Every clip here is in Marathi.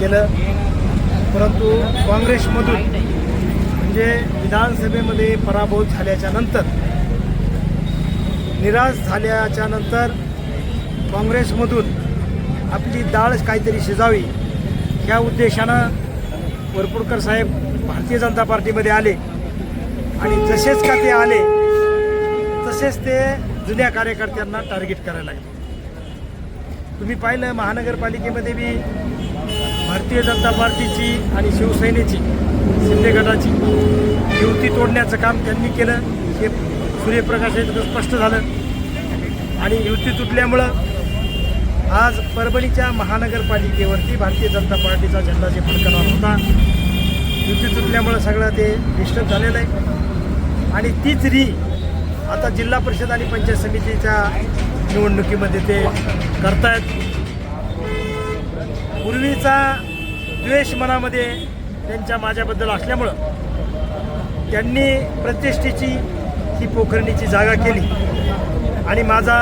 केलं. परंतु काँग्रेसमधून म्हणजे विधानसभेमध्ये पराभूत झाल्याच्यानंतर निराश झाल्याच्यानंतर काँग्रेसमधून आपली डाळ काहीतरी शिजावी ह्या उद्देशानं वरपुडकर साहेब भारतीय जनता पार्टीमध्ये आले. आणि जसेच का ते आले तसेच ते जुन्या कार्यकर्त्यांना टार्गेट करायला लागले. तुम्ही पाहिलं महानगरपालिकेमध्ये बी भारतीय जनता पार्टीची आणि शिवसेनेची शिंदे गटाची युती तोडण्याचं काम त्यांनी केलं. हे सूर्यप्रकाश यांचं स्पष्ट झालं. आणि युती तुटल्यामुळं आज परभणीच्या महानगरपालिकेवरती भारतीय जनता पार्टीचा झेंडा जे फडकणार होता युती तुटल्यामुळं सगळं ते डिस्टर्ब झालेलं आहे. आणि तीच री आता जिल्हा परिषद आणि पंचायत समितीच्या निवडणुकीमध्ये ते करतायत. पूर्वीचा द्वेष मनामध्ये त्यांच्या माझ्याबद्दल असल्यामुळं त्यांनी प्रतिष्ठेची ही पोखरणीची जागा केली आणि माझा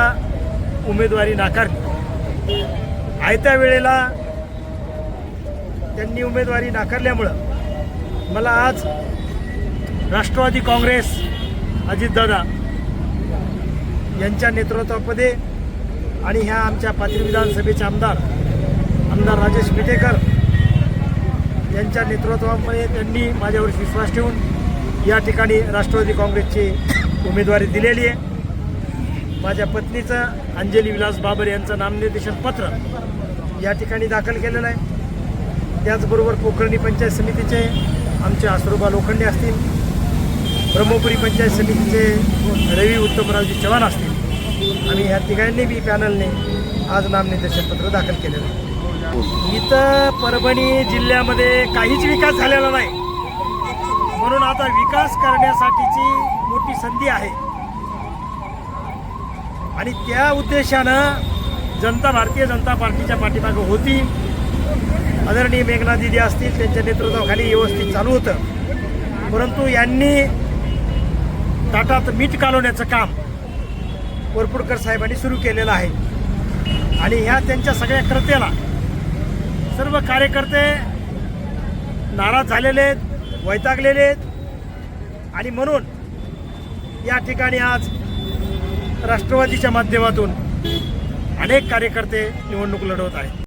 उमेदवारी नाकारली आयत्या वेळेला त्यांनी उमेदवारी नाकारल्यामुळं मला आज राष्ट्रवादी काँग्रेस अजितदादा यांच्या नेतृत्वामध्ये आणि ह्या आमच्या पाथरी विधानसभेचे आमदार आमदार राजेश मिटेकर यांच्या नेतृत्वामध्ये त्यांनी माझ्यावर विश्वास ठेवून या ठिकाणी राष्ट्रवादी काँग्रेसची उमेदवारी दिलेली आहे. माझ्या पत्नीचं अंजली विलास बाबर यांचं नामनिर्देशन पत्र या ठिकाणी दाखल केलेलं आहे. त्याचबरोबर पोखर्णी पंचायत समितीचे आमचे आसरोबा लोखंडे असतील ब्रह्मपुरी पंचायत समितीचे रवी उत्तमरावजी चव्हाण असतील. आणि ह्या तिघांनी बी पॅनलने आज नामनिर्देशन पत्र दाखल केलेलं आहे. इथं परभणी जिल्ह्यामध्ये काहीच विकास झालेला नाही. म्हणून आता विकास करण्यासाठीची मोठी संधी आहे. आणि त्या उद्देशानं जनता भारतीय जनता पार्टीच्या पाठीमागं होती. आदरणीय मेघना दिदी असतील त्यांच्या नेतृत्वाखाली व्यवस्थित चालू होतं. परंतु यांनी ताटात मीठ कालवण्याचं काम वरपुडकर साहेबांनी सुरू केलेलं आहे. आणि ह्या त्यांच्या सगळ्या कर्त्याला सर्व कार्यकर्ते नाराज झालेले आहेत वैतागलेले आहेत. आणि म्हणून या ठिकाणी आज राष्ट्रवादीच्या माध्यमातून अनेक कार्यकर्ते निवडणूक लढवत आहेत.